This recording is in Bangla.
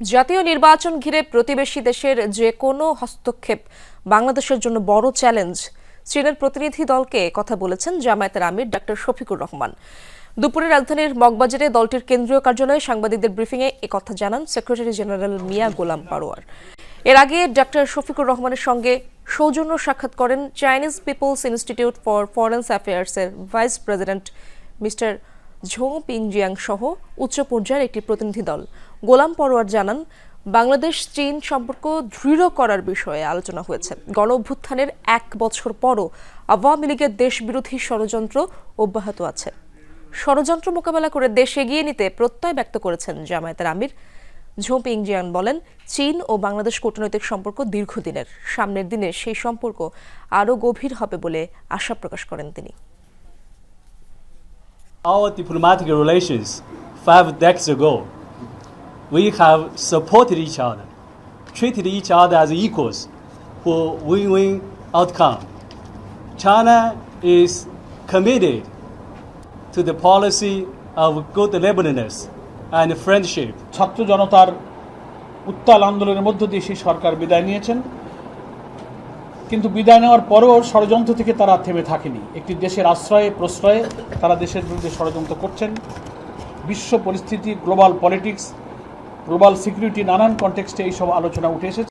জাতীয় নির্বাচন ঘিরে প্রতিবেশী দেশের যে কোনো হস্তক্ষেপ, বাংলাদেশের জন্য বড় চ্যালেঞ্জ, চীনের প্রতিনিধি দলকে কথা বলেছেন জামায়াতের আমির ডাক্তার শফিকুর রহমান। দুপুরে রাজধানীর মগবাজারে দলটির কেন্দ্রীয় কার্যালয়ে সাংবাদিকদের ব্রিফিংয়ে কথা জানান সেক্রেটারি জেনারেল মিয়া গোলাম পারোয়ার এর আগে ডাক্তার শফিকুর রহমানের সঙ্গে সৌজন্য সাক্ষাৎ করেন Chinese People's Institute for Foreign অ্যাফেয়ার্সের vice president mister Zhong Pingjiang সহ উচ্চ পর্যায়ের একটি প্রতিনিধি দল। গোলাম পরোয়ার জানান, বাংলাদেশ চীন সম্পর্ক দৃঢ় করার বিষয়ে আলোচনা হয়েছে। গণ অভ্যুত্থানের এক বছর পরও আওয়ামী লীগের দেশবিরোধী ষড়যন্ত্র অব্যাহত আছে। ষড়যন্ত্র মোকাবেলা করে দেশ এগিয়ে নিতে প্রত্যয় ব্যক্ত করেছেন জামায়াতের আমির। ঝোঁ পিংজিয়ান বলেন, চীন ও বাংলাদেশ কূটনৈতিক সম্পর্ক দীর্ঘদিনের। সামনের দিনে সেই সম্পর্ক আরও গভীর হবে বলে আশা প্রকাশ করেন তিনি। Our diplomatic relations five decades ago, we have supported each other, treated each other as equals for win-win outcome. China is committed to the policy of good neighborliness and friendship. ছাত্র জনতার উত্তাল আন্দোলনের মধ্য দিয়ে সেই সরকার বিদায় নিয়েছেন কিন্তু বিদায় নেওয়ার পরেও ষড়যন্ত্র থেকে তারা থেমে থাকেনি। একটি দেশের আশ্রয়ে, প্রশ্রয়ে তারা দেশের বিরুদ্ধে ষড়যন্ত্র করছেন। বিশ্ব পরিস্থিতি, গ্লোবাল পলিটিক্স, গ্লোবাল সিকিউরিটি, নানান কনটেক্সটে এইসব আলোচনা উঠে এসেছে।